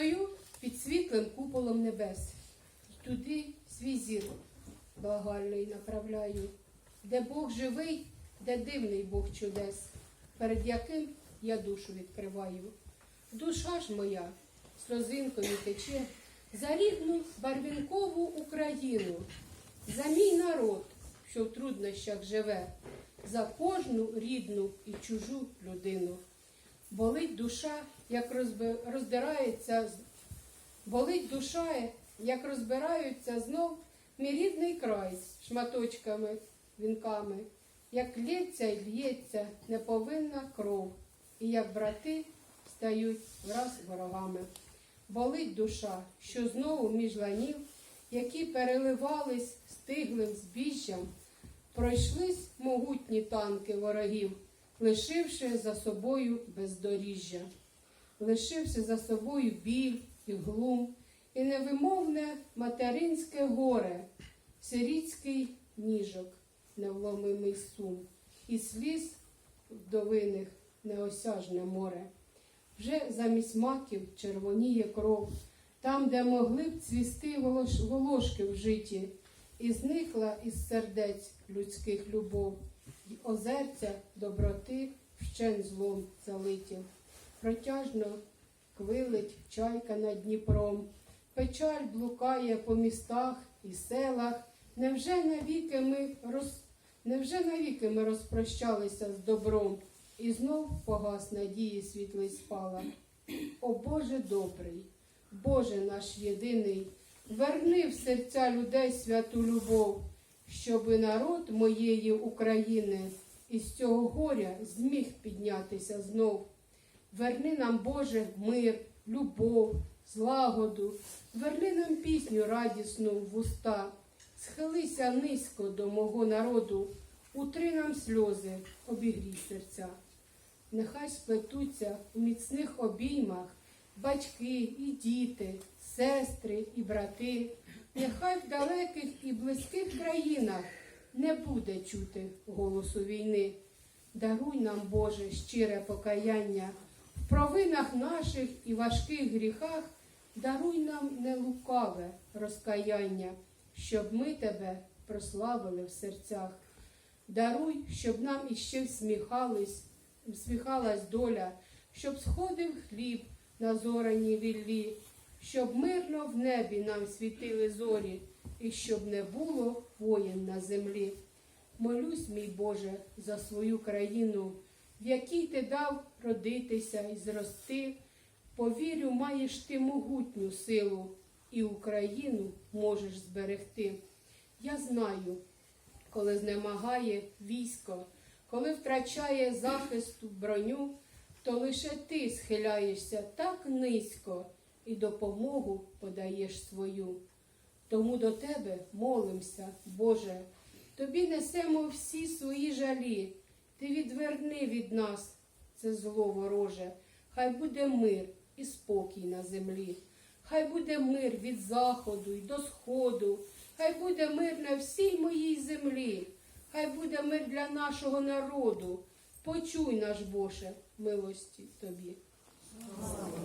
стою під світлим куполом небес. Туди свій зір благальний направляю, де Бог живий, де дивний Бог чудес, перед яким я душу відкриваю. Душа ж моя сльозинкою тече за рідну барвінкову Україну, за мій народ, що в труднощах живе, за кожну рідну і чужу людину. Болить душа, як роздирається, болить душа, як розбираються знов мій рідний край шматочками, вінками, як лється й лється неповинна кров, і як брати стають враз ворогами. Болить душа, що знову між ланів, які переливались стиглим збіжжям, пройшлись могутні танки ворогів, лишивши за собою бездоріжжя, лишивши за собою біль і глум, і невимовне материнське горе, сирітський ніжок, невломимий сум, і сліз вдовиних неосяжне море. Вже замість маків червоніє кров, там, де могли б цвісти волошки в житті, і зникла із сердець людських любов, й озерця доброти вщен злом залиті. Протяжно квилить чайка над Дніпром, печаль блукає по містах і селах. Невже навіки ми роз... Невже навіки ми розпрощалися з добром, і знов погас надії світлий спала. О Боже добрий, Боже наш єдиний, верни в серця людей святу любов, щоби народ моєї України із цього горя зміг піднятися знов. Верни нам, Боже, мир, любов, злагоду, верни нам пісню радісну в уста, схилися низько до мого народу, утри нам сльози, обігрій серця. Нехай сплетуться у міцних обіймах батьки і діти, сестри і брати. Нехай в далеких і близьких країнах не буде чути голосу війни. Даруй нам, Боже, щире покаяння в провинах наших і важких гріхах, даруй нам не лукаве розкаяння, щоб ми тебе прославили в серцях. Даруй, щоб нам іще всміхались, всміхалась доля, щоб сходив хліб на зораній віллі, щоб мирно в небі нам світили зорі, і щоб не було воїн на землі. Молюсь, мій Боже, за свою країну, в якій ти дав родитися і зрости. Повірю, маєш ти могутню силу, і Україну можеш зберегти. Я знаю, коли знемагає військо, коли втрачає захисту броню, то лише ти схиляєшся так низько і допомогу подаєш свою. Тому до тебе молимося, Боже, тобі несемо всі свої жалі. Ти відверни від нас це зло вороже, хай буде мир і спокій на землі. Хай буде мир від заходу й до сходу, хай буде мир на всій моїй землі, хай буде мир для нашого народу. Почуй наш Боже, милості тобі.